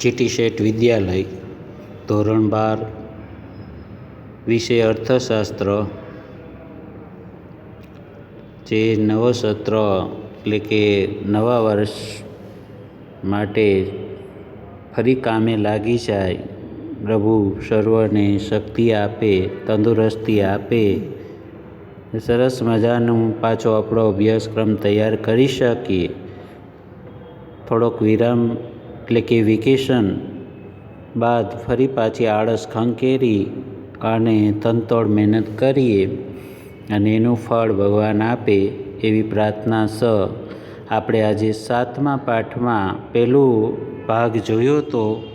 GT શેઠ વિદ્યાલય, ધોરણ બાર, વિષય અર્થશાસ્ત્ર, જે નવો સત્ર એટલે કે નવા વર્ષ માટે ફરી કામે લાગી જાય. પ્રભુ સર્વને શક્તિ આપે, તંદુરસ્તી આપે. સરસ મજાનું પાછો આપણો અભ્યાસક્રમ તૈયાર કરી શકીએ. થોડોક વિરામ એટલે કે વેકેશન બાદ ફરી પાછી આળસ ખંખેરી અને તનતોડ મહેનત કરીએ અને એનું ફળ ભગવાન આપે એવી પ્રાર્થના સ. આપણે આજે સાતમા પાઠમાં પહેલું ભાગ જોયો તો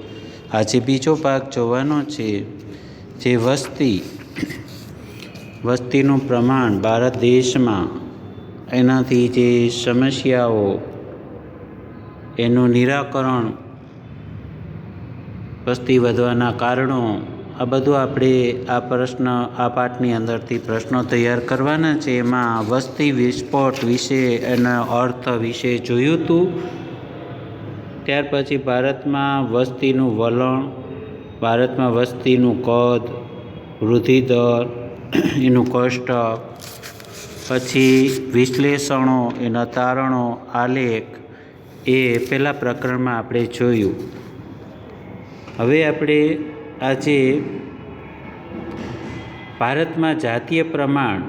આજે બીજો ભાગ જોવાનો છે, જે વસ્તી. વસ્તીનું પ્રમાણ ભારત દેશમાં એનાથી જે સમસ્યાઓ, એનું નિરાકરણ વસ્તી વધવાના કારણો, આ બધું આપણે આ પ્રશ્ન, આ પાઠની અંદરથી પ્રશ્નો તૈયાર કરવાના છે. એમાં વસ્તી વિસ્ફોટ વિશે એના અર્થ વિશે જોયું હતું ત્યાર પછી ભારતમાં વસ્તીનું વલણ, ભારતમાં વસ્તીનું કદ, વૃદ્ધિદર, એનું કોષ્ટક, પછી વિશ્લેષણો, એના તારણો, આલેખ, એ પહેલાં પ્રકરણમાં આપણે જોયું. હવે આપણે આજે ભારતમાં જાતીય પ્રમાણ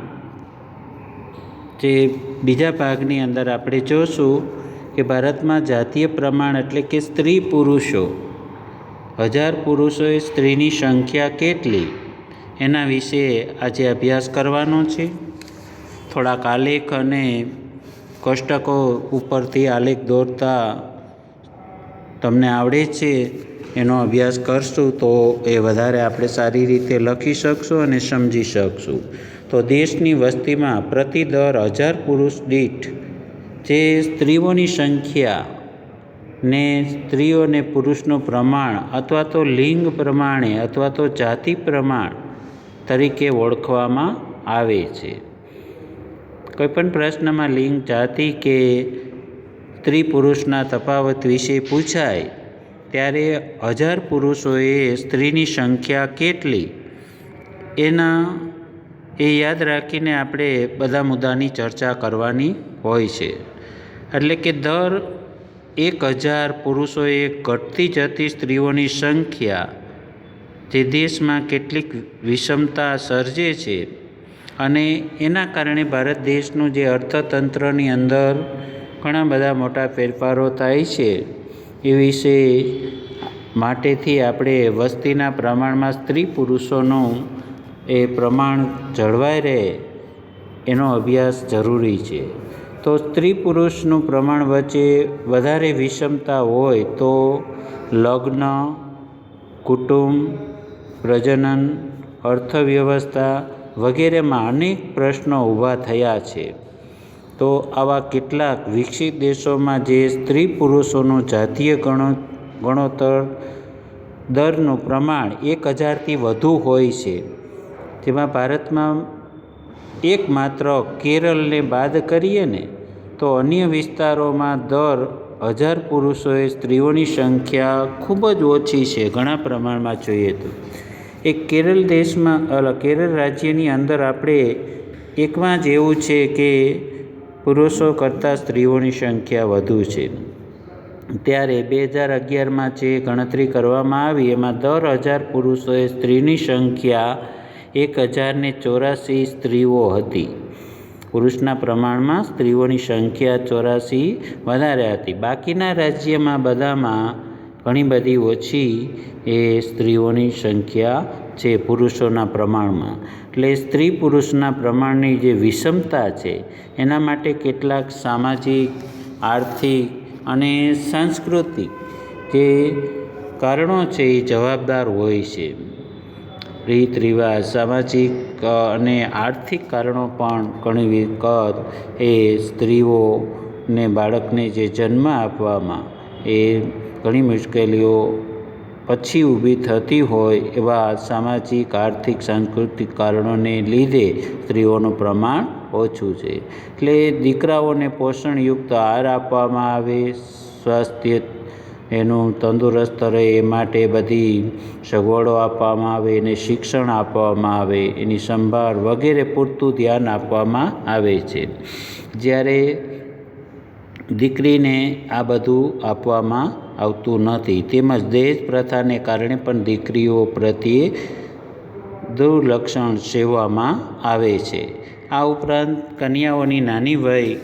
જે બીજા ભાગની અંદર આપણે જોશું કે ભારતમાં જાતીય પ્રમાણ એટલે કે સ્ત્રી પુરુષો. હજાર પુરુષોએ સ્ત્રીની સંખ્યા કેટલી? એના વિશે આજે અભ્યાસ કરવાનો છે. થોડાક આલેખ અને કોષ્ટકો ઉપરથી આલેખ દોરતા તમને આવડે છે. એનો અભ્યાસ કરશું તો એ વધારે આપણે સારી રીતે લખી શકશું અને સમજી શકશું. તો દેશની વસ્તીમાં પ્રતિ દર હજાર પુરુષ દીઠ જે સ્ત્રીઓની સંખ્યા ને સ્ત્રીઓ અને પુરુષનું પ્રમાણ અથવા તો લિંગ પ્રમાણે અથવા તો જાતિ પ્રમાણ તરીકે ઓળખવામાં આવે છે. કોઈપણ પ્રશ્નમાં લિંગ, જાતિ કે સ્ત્રી પુરુષના તફાવત વિશે પૂછાય ત્યારે હજાર પુરુષોએ સ્ત્રીની સંખ્યા કેટલી? એના, એ યાદ રાખીને આપણે બધા મુદ્દાની ચર્ચા કરવાની હોય છે. એટલે કે દર એક હજાર પુરુષોએ ઘટતી જતી સ્ત્રીઓની સંખ્યા જે દેશમાં કેટલીક વિષમતા સર્જે છે અને એના કારણે ભારત દેશનું જે અર્થતંત્રની અંદર ઘણા બધા મોટા ફેરફારો થાય છે. એ વિશે માટેથી આપણે વસ્તીના પ્રમાણમાં સ્ત્રી પુરુષોનું એ પ્રમાણ જળવાઈ રહે એનો અભ્યાસ જરૂરી છે. તો સ્ત્રી પુરુષનું પ્રમાણ વચ્ચે વધારે વિષમતા હોય તો લગ્ન, કુટુંબ, પ્રજનન, અર્થવ્યવસ્થા વગેરેમાં અનેક પ્રશ્નો ઊભા થયા છે. તો આવા કેટલાક વિકસિત દેશોમાં જે સ્ત્રી પુરુષોનું જાતીય ગણો ગણોતર દરનું પ્રમાણ એક હજારથી વધુ હોય છે. જેમાં ભારતમાં એકમાત્ર કેરળને બાદ કરીએ ને, તો અન્ય વિસ્તારોમાં દર હજાર પુરુષોએ સ્ત્રીઓની સંખ્યા ખૂબ જ ઓછી છે ઘણા પ્રમાણમાં જોઈએ તો. એ કેરળ દેશમાં કેરળ રાજ્યની અંદર આપણે એકમાં જ એવું છે કે પુરુષો કરતાં સ્ત્રીઓની સંખ્યા વધુ છે. ત્યારે બે હજાર અગિયારમાં જે ગણતરી કરવામાં આવી, એમાં દર હજાર પુરુષોએ સ્ત્રીની સંખ્યા એક હજારને ચોરાસી સ્ત્રીઓ હતી. પુરુષના પ્રમાણમાં સ્ત્રીઓની સંખ્યા ચોરાસી વધારે હતી. બાકીના રાજ્યમાં બધામાં ઘણી બધી ઓછી એ સ્ત્રીઓની સંખ્યા છે પુરુષોના પ્રમાણમાં. એટલે સ્ત્રી પુરુષના પ્રમાણની જે વિષમતા છે, એના માટે કેટલાક સામાજિક, આર્થિક અને સાંસ્કૃતિક જે કારણો છે એ જવાબદાર હોય છે. રીત રિવાજ, સામાજિક અને આર્થિક કારણો પણ ઘણી વખત એ સ્ત્રીઓને બાળકને જે જન્મ આપવામાં એ ઘણી મુશ્કેલીઓ પછી ઊભી થતી હોય એવા સામાજિક, આર્થિક, સાંસ્કૃતિક કારણોને લીધે સ્ત્રીઓનું પ્રમાણ ઓછું છે. એટલે દીકરાઓને પોષણયુક્ત આહાર આપવામાં આવે, સ્વાસ્થ્ય એનું તંદુરસ્ત રહે એ માટે બધી સગવડો આપવામાં આવે એને શિક્ષણ આપવામાં આવે, એની સંભાળ વગેરે પૂરતું ધ્યાન આપવામાં આવે છે. જ્યારે દીકરીને આ બધું આપવામાં આવતું નથી. તેમજ દહેજ પ્રથાને કારણે પણ દીકરીઓ પ્રત્યે દુર્લક્ષણ સેવવામાં આવે છે. આ ઉપરાંત કન્યાઓની નાની વય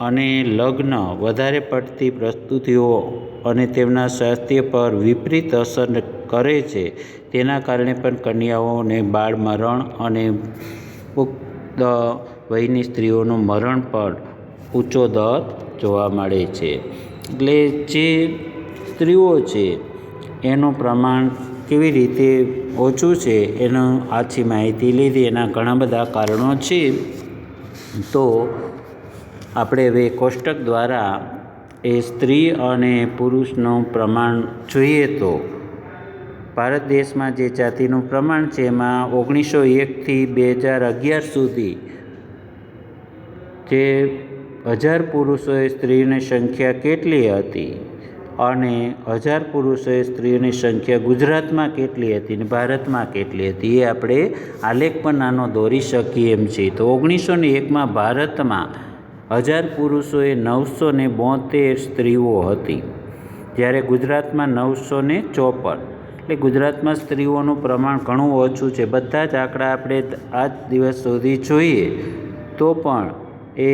અને લગ્ન વધારે પડતી પ્રસ્તુતિઓ અને તેમના સ્વાસ્થ્ય પર વિપરીત અસર કરે છે. તેના કારણે પણ કન્યાઓને બાળ મરણ અને પુખ્ત વયની સ્ત્રીઓનું મરણ પણ ઊંચો દર જોવા મળે છે. એટલે જે સ્ત્રીઓ છે, એનું પ્રમાણ કેવી રીતે ઓછું છે એનો આછી માહિતી લીધી. એના ઘણા બધા કારણો છે. તો આપણે હવે કોષ્ટક દ્વારા એ સ્ત્રી અને પુરુષનું પ્રમાણ જોઈએ તો ભારત દેશમાં જે જાતિનું પ્રમાણ છે, એમાં ઓગણીસો એકથી બે હજાર અગિયાર સુધી જે હજાર પુરુષોએ સ્ત્રીની સંખ્યા કેટલી હતી? અને હજાર પુરુષોએ સ્ત્રીઓની સંખ્યા ગુજરાતમાં કેટલી હતી ને ભારતમાં કેટલી હતી એ આપણે આલેખ પણ નાનો દોરી શકીએ એમ છે તો ઓગણીસો ને એકમાં ભારતમાં હજાર પુરુષોએ નવસો ને બોતેર સ્ત્રીઓ હતી. જ્યારે ગુજરાતમાં નવસો ને ચોપન. એટલે ગુજરાતમાં સ્ત્રીઓનું પ્રમાણ ઘણું ઓછું છે. બધા જ આંકડા આપણે આ દિવસ સુધી જોઈએ તો પણ એ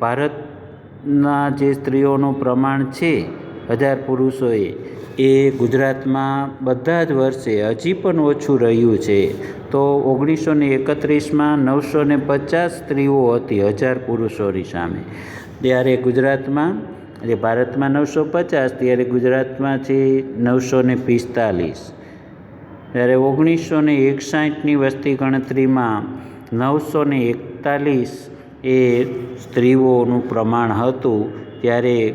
ભારતના જે સ્ત્રીઓનું પ્રમાણ છે હજાર પુરુષોએ એ ગુજરાતમાં બધા જ વર્ષે હજી પણ ઓછું રહ્યું છે. તો ઓગણીસો ને એકત્રીસમાં નવસો ને પચાસ સ્ત્રીઓ હતી હજાર પુરુષોની સામે. ત્યારે ગુજરાતમાં, એટલે ભારતમાં નવસો પચાસ, ત્યારે ગુજરાતમાં છે નવસો ને પિસ્તાલીસ. ત્યારે ઓગણીસો ને એકસાઠની વસ્તી ગણતરીમાં નવસો ને એકતાલીસ એ સ્ત્રીઓનું પ્રમાણ હતું. ત્યારે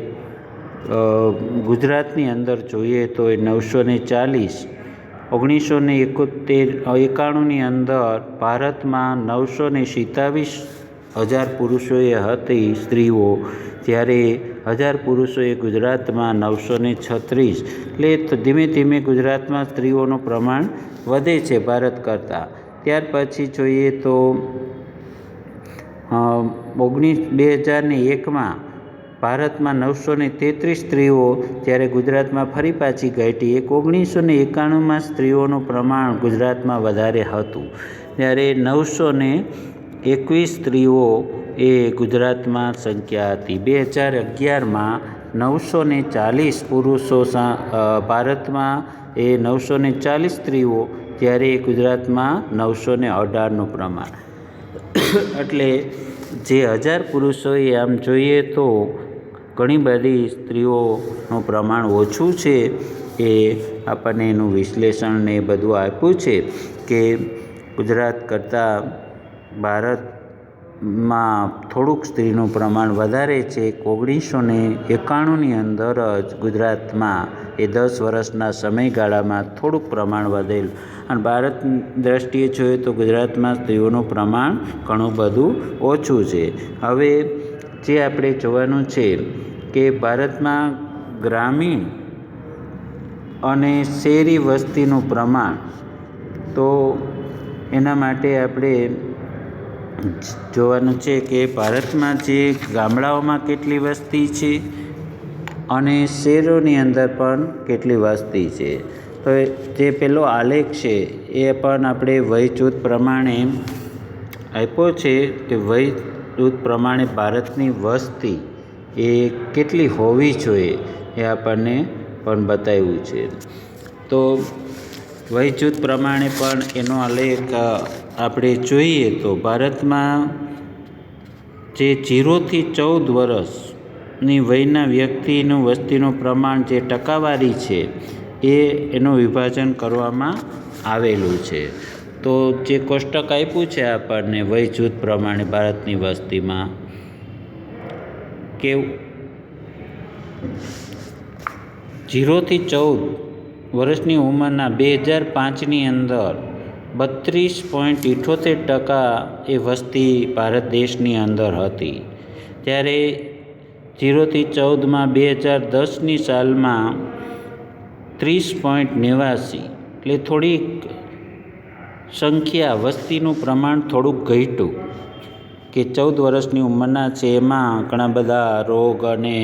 ગુજરાતની અંદર જોઈએ તો એ નવસો ને ચાલીસ, ઓગણીસો ને એકોતેર એકાણુંની અંદર ભારતમાં નવસો ને સિત્તાવીસ હજાર પુરુષોએ હતી સ્ત્રીઓ ત્યારે હજાર પુરુષોએ ગુજરાતમાં નવસો ને છત્રીસ. એટલે ધીમે ધીમે ગુજરાતમાં સ્ત્રીઓનું પ્રમાણ વધે છે ભારત કરતાં. ત્યાર પછી જોઈએ તો ઓગણીસ, બે હજાર ને એકમાં ભારતમાં નવસો ને તેત્રીસ સ્ત્રીઓ જ્યારે ગુજરાતમાં ફરી પાછી ઘટી એક ઓગણીસો ને એકાણુંમાં સ્ત્રીઓનું પ્રમાણ ગુજરાતમાં વધારે હતું. ત્યારે નવસો ને એકવીસ સ્ત્રીઓ એ ગુજરાતમાં સંખ્યા હતી. બે હજાર અગિયારમાં નવસો ને ચાલીસ પુરુષો ભારતમાં એ નવસો ને ચાલીસ સ્ત્રીઓ ત્યારે ગુજરાતમાં નવસો ને અઢારનું પ્રમાણ. એટલે જે હજાર પુરુષોએ આમ જોઈએ તો ઘણી બધી સ્ત્રીઓનું પ્રમાણ ઓછું છે એ આપણને એનું વિશ્લેષણ ને બધું આપ્યું છે કે ગુજરાત કરતાં ભારતમાં થોડુંક સ્ત્રીનું પ્રમાણ વધારે છે. ઓગણીસો ને એકાણુંની અંદર જ ગુજરાતમાં એ દસ વર્ષના સમયગાળામાં થોડુંક પ્રમાણ વધેલું. અને ભારત દ્રષ્ટિએ જોઈએ તો ગુજરાતમાં સ્ત્રીઓનું પ્રમાણ ઘણું બધું ઓછું છે. હવે જે આપણે જોવાનું છે કે ભારતમાં ગ્રામીણ અને શહેરી વસ્તીનું પ્રમાણ, તો એના માટે આપણે જોવાનું છે કે ભારતમાં જે ગામડાઓમાં કેટલી વસ્તી છે અને શહેરોની અંદર પણ કેટલી વસ્તી છે. તો જે પેલો આલેખ છે એ પણ આપણે વય જૂથ પ્રમાણે આપ્યો છે કે વય જૂથ પ્રમાણે ભારતની વસ્તી એ કેટલી હોવી જોઈએ એ આપણને પણ બતાવ્યું છે. તો વય જૂથ પ્રમાણે પણ એનો આલેખ આપણે જોઈએ તો ભારતમાં જે જીરોથી ચૌદ વર્ષની વયના વ્યક્તિનું વસ્તીનું પ્રમાણ જે ટકાવારી છે એ એનું વિભાજન કરવામાં આવેલું છે. તો જે કોષ્ટક આપ્યું છે આપણને વય જૂથ પ્રમાણે ભારતની વસ્તીમાં કે જીરોથી ચૌદ વર્ષની ઉંમરના બે હજાર પાંચની અંદર બત્રીસ પોઈન્ટ ઇઠોતેર ટકા એ વસ્તી ભારત દેશની અંદર હતી. ત્યારે જીરોથી ચૌદમાં બે હજાર દસની સાલમાં ત્રીસ પોઈન્ટ નેવાસી, એટલે થોડીક સંખ્યા વસ્તીનું પ્રમાણ થોડુંક ઘટ્યું કે ચૌદ વર્ષની ઉંમરના છે એમાં ઘણા બધા રોગ અને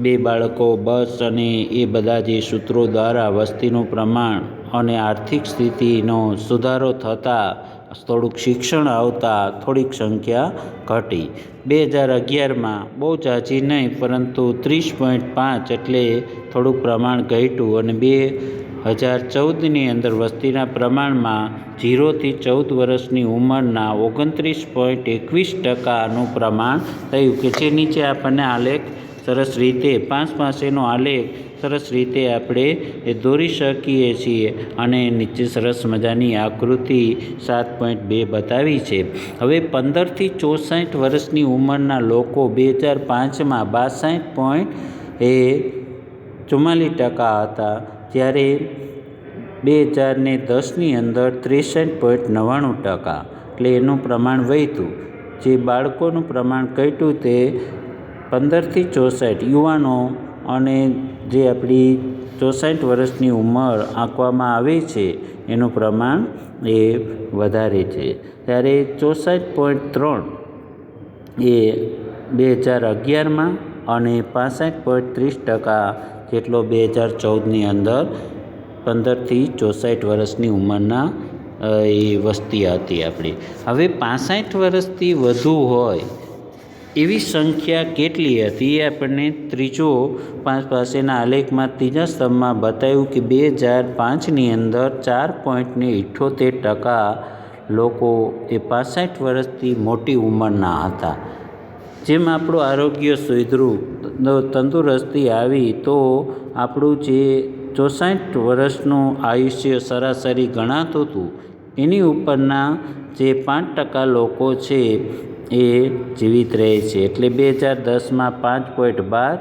બે બાળકો, બસ અને એ બધા જે સૂત્રો દ્વારા વસ્તીનું પ્રમાણ અને આર્થિક સ્થિતિનો સુધારો થતાં થોડુંક શિક્ષણ આવતા થોડીક સંખ્યા ઘટી. બે હજાર અગિયારમાં બહુ ઝાઝી નહીં, પરંતુ ત્રીસ પોઈન્ટ પાંચ એટલે થોડુંક પ્રમાણ ઘટ્યું અને બે હજાર ચૌદની અંદર વસ્તીના પ્રમાણમાં જીરોથી ચૌદ વર્ષની ઉંમરના ઓગણત્રીસ પોઈન્ટ એકવીસ ટકાનું પ્રમાણ થયું કે જે નીચે આપણને આલેખ સરસ રીતે પાંચ પાસેનો આલેખ સરસ રીતે આપણે એ દોરી શકીએ છીએ અને નીચે સરસ મજાની આકૃતિ સાત પોઈન્ટ બે બતાવી છે. હવે પંદરથી ચોસઠ વર્ષની ઉંમરના લોકો બે હજાર પાંચમાં બાસઠ પોઈન્ટ એ ચુમ્માલીસ ટકા હતા. જ્યારે બે હજારને દસની અંદર ત્રેસઠ પોઈન્ટ નવ્વાણું ટકા એટલે એનું પ્રમાણ વધ્યું જે બાળકોનું પ્રમાણ ઘટ્યું તે પંદરથી ચોસઠ યુવાનો અને જે આપણી ચોસઠ વર્ષની ઉંમર આંકવામાં આવે છે, એનું પ્રમાણ એ વધારે છે. ત્યારે ચોસઠ પોઈન્ટ ત્રણ એ બે હજાર અગિયારમાં અને પાસઠ પોઈન્ટ ત્રીસ ટકા જેટલો બે હજાર ચૌદની અંદર પંદરથી ચોસઠ વર્ષની ઉંમરના એ વસ્તી હતી આપણી. હવે પાસઠ વર્ષથી વધુ હોય, એવી સંખ્યા કેટલી હતી એ આપણને ત્રીજો પાંચ પાસેના આલેખમાં ત્રીજા સ્તંભમાં બતાવ્યું કે બે હજાર પાંચની અંદર ચાર પોઈન્ટને ઇઠ્ઠોતેર ટકા લોકો એ પાસઠ વર્ષથી મોટી ઉંમરના હતા. જેમ આપણું આરોગ્ય સુધર્યું તંદુરસ્તી આવી તો આપણું જે ચોસઠ વર્ષનું આયુષ્ય સરાસરી ગણાતું હતું, એની ઉપરના જે પાંચ ટકા લોકો છે એ જીવિત રહે છે. એટલે બે હજાર દસમાં પાંચ પોઈન્ટ બાર,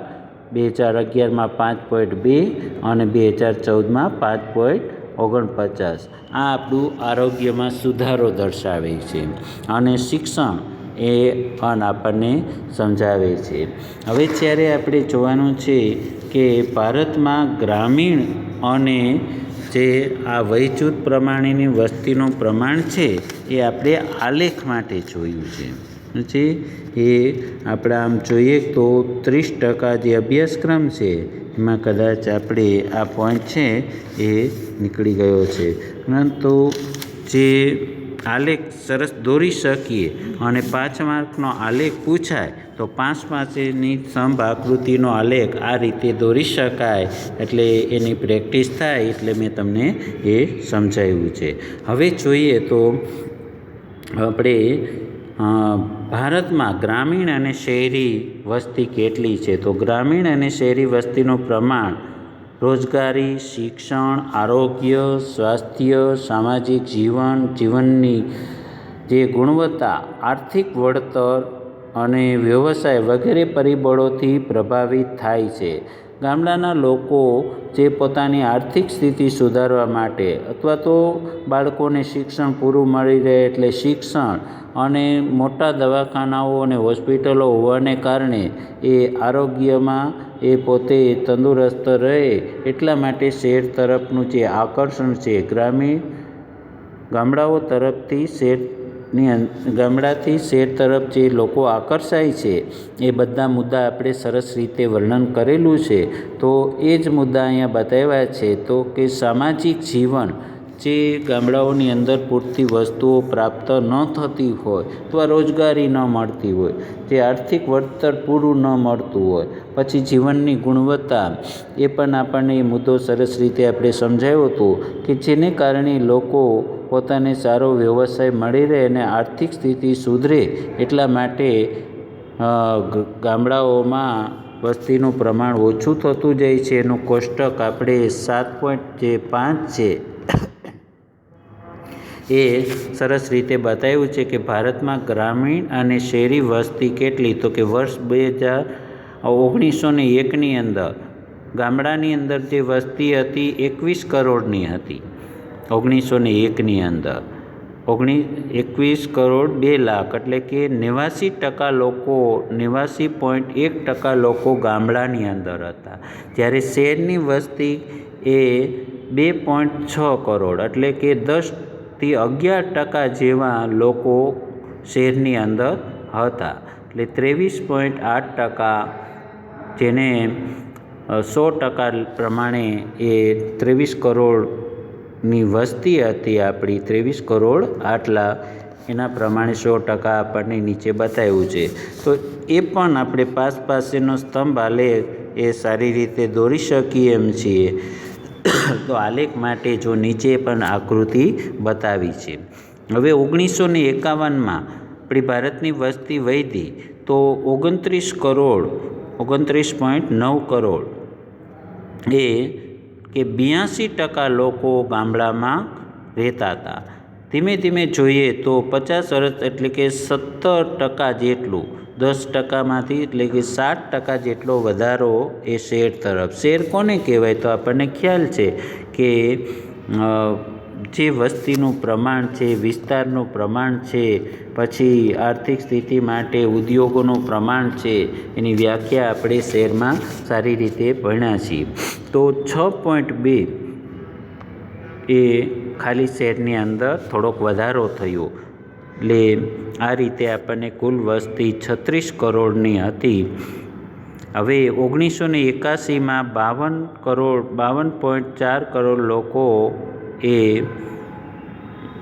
બે હજાર અગિયારમાં પાંચ પોઈન્ટ બે અને બે હજાર ચૌદમાં પાંચ પોઈન્ટ ઓગણપચાસ. આ આપણું આરોગ્યમાં સુધારો દર્શાવે છે. અને શિક્ષણ એ પણ આપણને સમજાવે છે. હવે જ્યારે આપણે જોવાનું છે કે ભારતમાં ગ્રામીણ અને જે આ વયજૂથ પ્રમાણેની વસ્તીનું પ્રમાણ છે, એ આપણે આલેખ માટે જોયું છે. છે? એ આપણે આમ જોઈએ તો ત્રીસ ટકા જે અભ્યાસક્રમ છે, એમાં કદાચ આપણે આ પોઈન્ટ છે એ નીકળી ગયો છે. પરંતુ જે આલેખ સરસ દોરી શકીએ અને પાંચ માર્કનો આલેખ પૂછાય, તો પાંચ પાંચની સ્તંભ આકૃતિનો આલેખ આ રીતે દોરી શકાય. એટલે એની પ્રેક્ટિસ થાય એટલે મેં તમને એ સમજાવ્યું છે. હવે જોઈએ તો આપણે ભારતમાં ગ્રામીણ અને શહેરી વસ્તી કેટલી છે? તો ગ્રામીણ અને શહેરી વસ્તીનું પ્રમાણ રોજગારી, શિક્ષણ, આરોગ્ય, સ્વાસ્થ્ય, સામાજિક જીવન, જીવનની જે ગુણવત્તા, આર્થિક વળતર અને વ્યવસાય વગેરે પરિબળોથી પ્રભાવિત થાય છે. ગામડાના લોકો જે પોતાની આર્થિક સ્થિતિ સુધારવા માટે અથવા તો બાળકોને શિક્ષણ પૂરું મળી રહે એટલે શિક્ષણ અને મોટા દવાખાનાઓ અને હોસ્પિટલો હોવાને કારણે એ આરોગ્યમાં એ પોતે તંદુરસ્ત રહે એટલા માટે શહેર તરફનું જે આકર્ષણ છે, ગ્રામીણ ગામડાઓ તરફથી શહેરની ગામડાથી શહેર તરફ જે લોકો આકર્ષાય છે, એ બધા મુદ્દા આપણે સરસ રીતે વર્ણન કરેલું છે. તો એ જ મુદ્દા અહીંયા બતાવ્યા છે તો કે સામાજિક જીવન જે ગામડાઓની અંદર પૂરતી વસ્તુઓ પ્રાપ્ત ન થતી હોય, અથવા રોજગારી ન મળતી હોય, જે આર્થિક વળતર પૂરું ન મળતું હોય, પછી જીવનની ગુણવત્તા, એ પણ આપણને એ મુદ્દો સરસ રીતે આપણે સમજાવ્યો હતો કે જેને કારણે લોકો પોતાને સારો વ્યવસાય મળી રહે અને આર્થિક સ્થિતિ સુધરે એટલા માટે ગામડાઓમાં વસ્તીનું પ્રમાણ ઓછું થતું જાય છે. એનું કોષ્ટક આપણે સાત પોઈન્ટ જે પાંચ છે એ સરસ રીતે બતાવ્યું છે કે ભારતમાં ગ્રામીણ અને શહેરી વસ્તી કેટલી? તો કે વર્ષ બે હજાર ઓગણીસો ને એકની અંદર ગામડાની અંદર જે વસ્તી હતી એકવીસ કરોડની હતી. ઓગણીસો ને એકની અંદર ઓગણી એકવીસ કરોડ બે લાખ એટલે કે નેવાસી ટકા લોકો, નેવાસી પોઈન્ટ એક ટકા લોકો ગામડાની અંદર હતા. જ્યારે શહેરની વસ્તી એ બે પોઈન્ટ છ કરોડ એટલે કે દસથી અગિયાર ટકા જેવા લોકો શહેરની અંદર હતા. એટલે ત્રેવીસ પોઈન્ટ આઠ ટકા જેને સો ટકા પ્રમાણે એ ત્રેવીસ કરોડની વસ્તી હતી આપણી. ત્રેવીસ કરોડ આટલા, એના પ્રમાણે સો ટકા આપણને નીચે બતાવ્યું છે. તો એ પણ આપણે પાસ પાસેનો સ્તંભ આલે એ સારી રીતે દોરી શકીએ એમ છીએ. તો આલેખ માટે જો નીચે પણ આકૃતિ બતાવી છે. હવે ઓગણીસો ને એકાવનમાં આપણી ભારતની વસ્તી વધી તો ઓગણત્રીસ કરોડ, ઓગણત્રીસ પોઈન્ટ નવ કરોડ એ કે બ્યાસી ટકા લોકો ગામડામાં રહેતા હતા. ધીમે ધીમે જોઈએ તો પચાસ વર્ષ એટલે કે સત્તર ટકા જેટલું દસ ટકામાંથી એટલે કે સાત ટકા જેટલો વધારો એ શેર તરફ. શેર કોને કહેવાય? તો આપણને ખ્યાલ છે કે જે વસ્તીનું પ્રમાણ છે, વિસ્તારનું પ્રમાણ છે, પછી આર્થિક સ્થિતિ માટે ઉદ્યોગોનું પ્રમાણ છે, એની વ્યાખ્યા આપણે શહેરમાં સારી રીતે ભણ્યા છીએ. તો છ પોઈન્ટ બે એ ખાલી શહેરની અંદર થોડોક વધારો થયો. એટલે આ રીતે આપણને કુલ વસ્તી છત્રીસ કરોડની હતી. હવે ઓગણીસો ને એકાસીમાં બાવન કરોડ, બાવન પોઈન્ટ ચાર કરોડ લોકો એ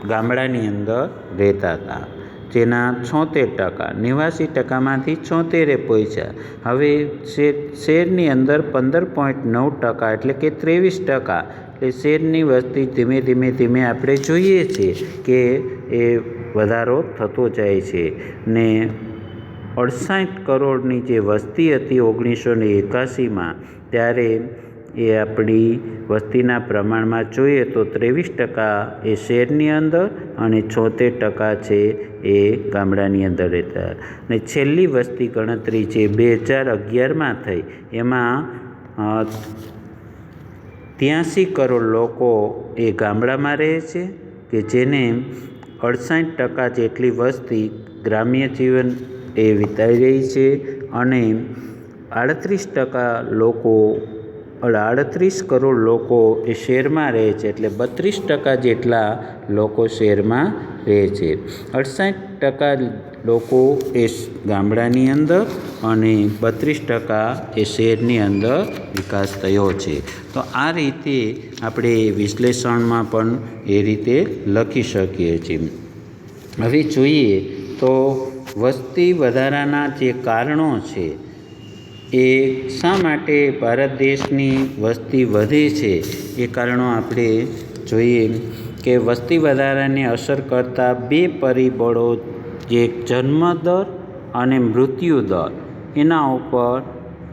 ગામડાની અંદર રહેતા હતા. જેના છોતેર ટકા, નેવાસી ટકામાંથી છોતેરે પહોંચ્યા હવે શેર શહેરની અંદર પંદર પોઈન્ટ નવ ટકા એટલે કે ત્રેવીસ ટકા. એટલે શેરની વસ્તી ધીમે ધીમે ધીમે આપણે જોઈએ છીએ કે એ વધારો થતો જાય છે ને અડસાઠ કરોડની જે વસ્તી હતી ઓગણીસો ને એકાસીમાં, ત્યારે એ આપણી વસ્તીના પ્રમાણમાં જોઈએ તો ત્રેવીસ ટકા એ શહેરની અંદર અને છોતેર ટકા છે એ ગામડાની અંદર રહેતા. ને છેલ્લી વસ્તી ગણતરી જે બે હજાર અગિયારમાં થઈ, એમાં ત્યાંસી કરોડ લોકો એ ગામડામાં રહે છે કે જેને અડસાઠ ટકા જેટલી વસ્તી ગ્રામ્ય જીવન એ વિતાવી રહી છે અને આડત્રીસ ટકા લોકો આડત્રીસ કરોડ લોકો એ શહેરમાં રહે છે એટલે બત્રીસ ટકા જેટલા લોકો શહેરમાં રહે છે. અડસાઠ ટકા લોકો એ ગામડાની અંદર અને બત્રીસ ટકા એ શહેરની અંદર વિકાસ થયો છે. તો આ રીતે આપણે વિશ્લેષણમાં પણ એ રીતે લખી શકીએ છીએ. હવે જોઈએ તો વસ્તી વધારાના જે કારણો છે, એ શા માટે ભારત દેશની વસ્તી વધે છે? એ કારણો આપણે જોઈએ કે વસ્તી વધારાને અસર કરતા બે પરિબળો જે જન્મદર અને મૃત્યુ દર, એના ઉપર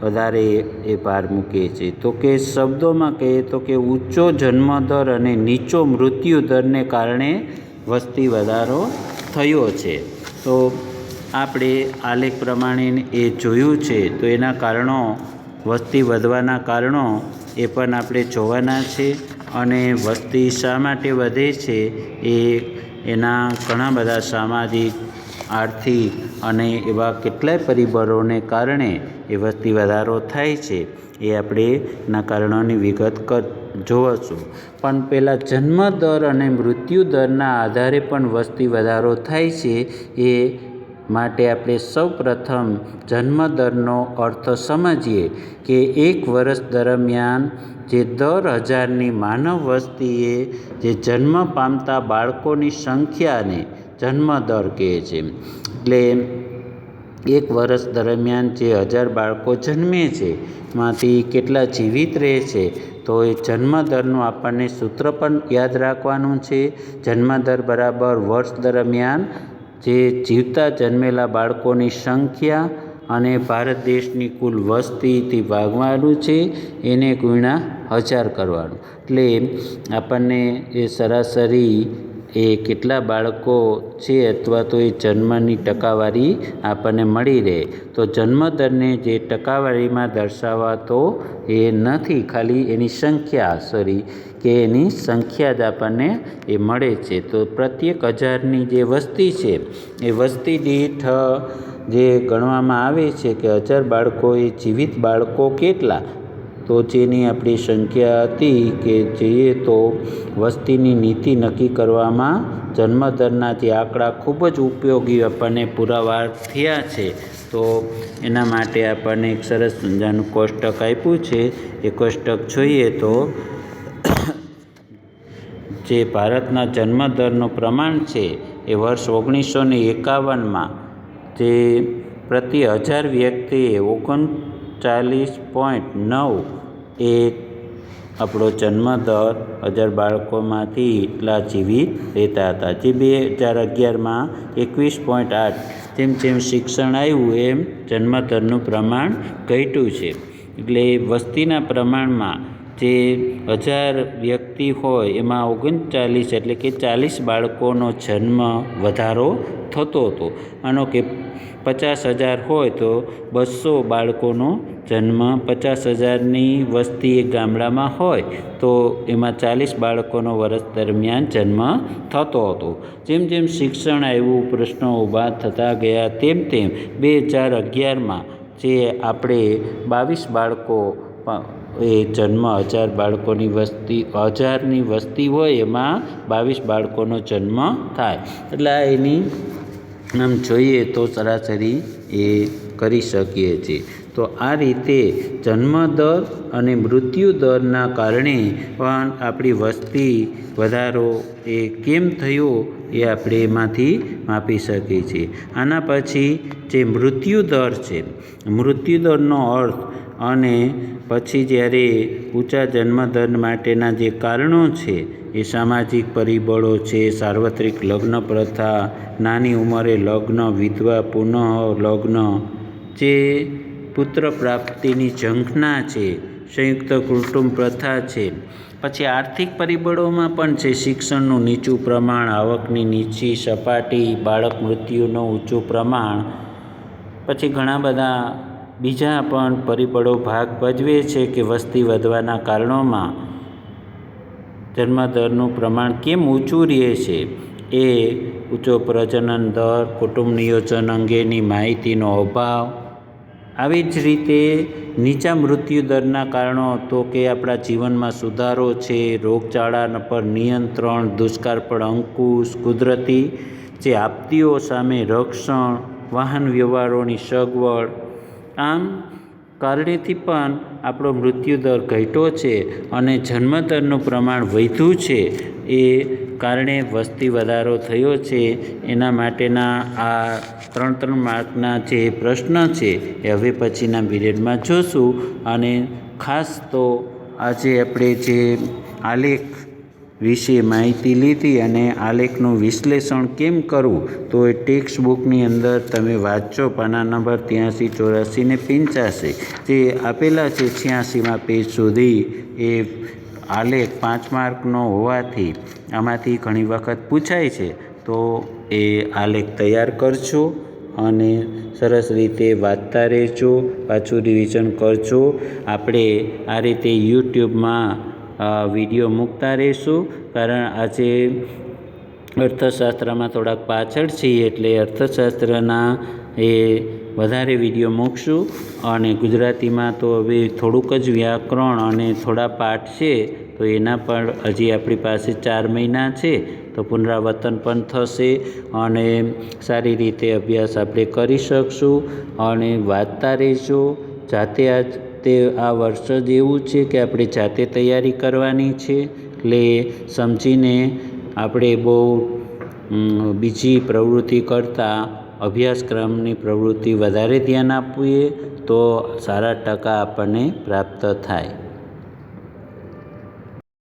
વધારે એ ભાર મૂકે છે. તો કે શબ્દોમાં કહીએ તો કે ઊંચો જન્મદર અને નીચો મૃત્યુ દરને કારણે વસ્તી વધારો થયો છે. તો આપણે આલેખ પ્રમાણે એ જોયું છે. તો એના કારણો, વસ્તી વધવાના કારણો એ પણ આપણે જોવાના છે અને વસ્તી શા માટે વધે છે એ એના ઘણા બધા સામાજિક આર્થિક અને એવા કેટલાય પરિબળોને કારણે એ વસ્તી વધારો થાય છે, એ આપણે એના કારણોની વિગત કર જોઈશું પણ પહેલાં જન્મ દર અને મૃત્યુ દરના આધારે પણ વસ્તી વધારો થાય છે, એ માટે આપણે સૌ પ્રથમ જન્મદરનો અર્થ સમજીએ કે એક વર્ષ દરમિયાન જે દર હજારની માનવ વસ્તીએ જે જન્મ પામતા બાળકોની સંખ્યાને જન્મદર કહે છે. એટલે એક વર્ષ દરમિયાન જે હજાર બાળકો જન્મે છે, એમાંથી કેટલા જીવિત રહે છે, તો એ જન્મદરનું આપણને સૂત્ર પણ યાદ રાખવાનું છે. જન્મદર બરાબર વર્ષ દરમિયાન જે જીવતા જન્મેલા બાળકોની સંખ્યા અને ભારત દેશની કુલ વસ્તીથી ભાગવાનું છે, એને ગુણ્યા હજાર કરવાનું. એટલે આપણને એ સરાસરી એ કેટલા બાળકો છે અથવા તો એ જન્મની ટકાવારી આપણને મળી રહે. તો જન્મદરને જે ટકાવારીમાં દર્શાવાતો એ નથી, ખાલી એની સંખ્યા સોરી કે એની સંખ્યા જ આપણને એ મળે છે. તો પ્રત્યેક હજારની જે વસ્તી છે, એ વસ્તી દીઠ જે ગણવામાં આવે છે કે હજાર બાળકો એ જીવિત બાળકો કેટલા? તો જેની આપણી સંખ્યા હતી કે જે તો વસ્તીની નીતિ નક્કી કરવામાં જન્મદરના જે આંકડા ખૂબ જ ઉપયોગી આપણને પુરાવા થયા છે. તો એના માટે આપણને એક સરસ મજાનું કોષ્ટક આપ્યું છે. એ કોષ્ટક જોઈએ તો જે ભારતના જન્મદરનું પ્રમાણ છે એ વર્ષ ઓગણીસો ને એકાવનમાં જે પ્રતિ હજાર વ્યક્તિએ ઓગણચાલીસ પોઈન્ટ નવ એ આપણો જન્મ દર હજાર બાળકોમાંથી એટલા જીવિત રહેતા હતા. જે બે હજાર અગિયારમાં એકવીસ પોઈન્ટ આઠ જેમ જેમ શિક્ષણ આવ્યું, એમ જન્મદરનું પ્રમાણ ઘટ્યું છે. એટલે વસ્તીના પ્રમાણમાં જે હજાર વ્યક્તિ હોય, એમાં ઓગણચાલીસ એટલે કે ચાલીસ બાળકોનો જન્મ વધારો થતો હતો. માનો કે પચાસ હજાર હોય તો બસો બાળકોનો જન્મ પચાસ હજારની વસ્તી એ ગામડામાં હોય તો એમાં ચાલીસ બાળકોનો વર્ષ દરમિયાન જન્મ થતો હતો. જેમ જેમ શિક્ષણ આવ્યું, પ્રશ્નો ઊભા થતા ગયા, તેમ તેમ બે હજાર અગિયારમાં જે આપણે બાવીસ બાળકો એ જન્મ, હજાર બાળકોની વસ્તી, હજારની વસ્તી હોય એમાં બાવીસ બાળકોનો જન્મ થાય. એટલે એની આમ જોઈએ તો સરાસરી એ કરી શકીએ છીએ. તો આ રીતે જન્મદર અને મૃત્યુ દરના કારણે પણ આપણી વસ્તી વધારો એ કેમ થયો એ આપણે એમાંથી માપી શકીએ છીએ. આના પછી જે મૃત્યુ દર છે, મૃત્યુ દરનો અર્થ અને પછી જ્યારે ઊંચા જન્મદર માટેના જે કારણો છે, એ સામાજિક પરિબળો છે, સાર્વત્રિક લગ્ન પ્રથા, નાની ઉંમરે લગ્ન વિધવા પુનઃ લગ્ન જે પુત્ર પ્રાપ્તિની ઝંખના છે, સંયુક્ત કુટુંબ પ્રથા છે. પછી આર્થિક પરિબળોમાં પણ છે, શિક્ષણનું નીચું પ્રમાણ, આવકની નીચી સપાટી, બાળક મૃત્યુનું ઊંચું પ્રમાણ. પછી ઘણા બધા બીજા પણ પરિબળો ભાગ ભજવે છે કે વસ્તી વધવાના કારણોમાં. જન્મદરનું પ્રમાણ કેમ ઊંચું રહે છે? એ ઊંચો પ્રજનન દર, કુટુંબ નિયોજન અંગેની માહિતીનો અભાવ આવી જ રીતે નીચા મૃત્યુ દરના કારણો તો કે આપણા જીવનમાં સુધારો છે, રોગચાળા પર નિયંત્રણ, દુષ્કાળ પર અંકુશ, કુદરતી જે આપત્તિઓ સામે રક્ષણ, વાહન વ્યવહારોની સગવડ, આમ કારણેથી પણ આપણો મૃત્યુદર ઘટ્યો છે અને જન્મદરનું પ્રમાણ વધ્યું છે. એ કારણે વસ્તી વધારો થયો છે. એના માટેના આ ત્રણ ત્રણ માર્કના જે પ્રશ્ન છે એ હવે પછીના પીરિયડમાં જોશું. અને ખાસ તો આજે આપણે જે આલેખ વિશે માહિતી લીધી અને આલેખનું વિશ્લેષણ કેમ કરવું, તો એ ટેક્સ્ટ બુકની અંદર તમે વાંચો. પાના નંબર ત્યાંસી ચોરાસી ને પંચ્યાસી. જે આપેલા છે, છ્યાસીમાં પેજ સુધી એ આલેખ પાંચ માર્કનો હોવાથી આમાંથી ઘણી વખત પૂછાય છે, તો એ આલેખ તૈયાર કરજો અને સરસ રીતે વાંચતા રહેજો, પાછું રિવિઝન કરજો. આપણે આ રીતે યુટ્યુબમાં વીડિયો મૂકતા રહીશું, કારણ આજે અર્થશાસ્ત્રમાં થોડાક પાછળ છીએ એટલે અર્થશાસ્ત્રના એ વધારે વીડિયો મૂકશું. અને ગુજરાતીમાં તો હવે થોડુંક જ વ્યાકરણ અને થોડા પાઠ છે, તો એના પણ હજી આપણી પાસે ચાર મહિના છે, તો પુનરાવર્તન પણ થશે. અને સારી રીતે અભ્યાસ આપણે કરી શકશું. અને વાંચતા રહીશું જાતે આ તે આ વર્ષ જ એવું છે કે આપણે જાતે તૈયારી કરવાની છે. એટલે સમજીને આપણે બહુ બીજી પ્રવૃત્તિ કરતાં અભ્યાસક્રમની પ્રવૃત્તિ વધારે ધ્યાન આપીએ તો સારા ટકા આપણને પ્રાપ્ત થાય.